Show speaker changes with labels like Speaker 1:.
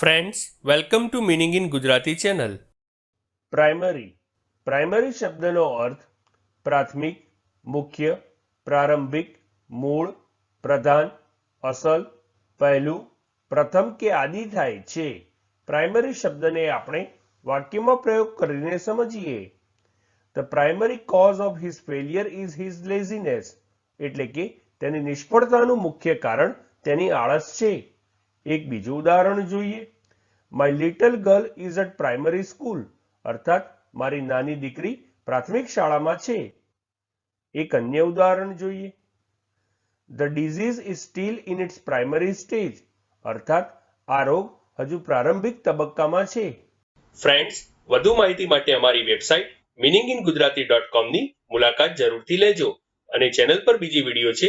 Speaker 1: Friends welcome to meaning in Gujarati channel
Speaker 2: primary primary શબ્દનો અર્થ પ્રાથમિક, મુખ્ય, પ્રારંભિક, મૂળ, પ્રધાન, અસલ, પહેલું, પ્રથમ કે આદિ થાય છે. પ્રાઇમરી શબ્દને આપણે વાક્યમાં પ્રયોગ કરીને સમજીએ. The primary cause of his failure is his laziness એટલે કે તેની નિષ્ફળતાનું મુખ્ય કારણ તેની આળસ છે. એક બીજું ઉદાહરણ જોઈએ. My little girl is at primary school અર્થાત, મારી નાની દીકરી પ્રાથમિક શાળામાં છે. એક અન્ય ઉદાહરણ જોઈએ. The disease is still in its primary stage અર્થાત, આ રોગ હજુ પ્રારંભિક તબક્કામાં છે.
Speaker 1: ફ્રેન્ડ્સ વધુ માહિતી માટે અમારી website meaning in Gujarati dot કોમની મુલાકાત જરૂરથી લેજો અને ચેનલ પર બીજી વીડિયો છે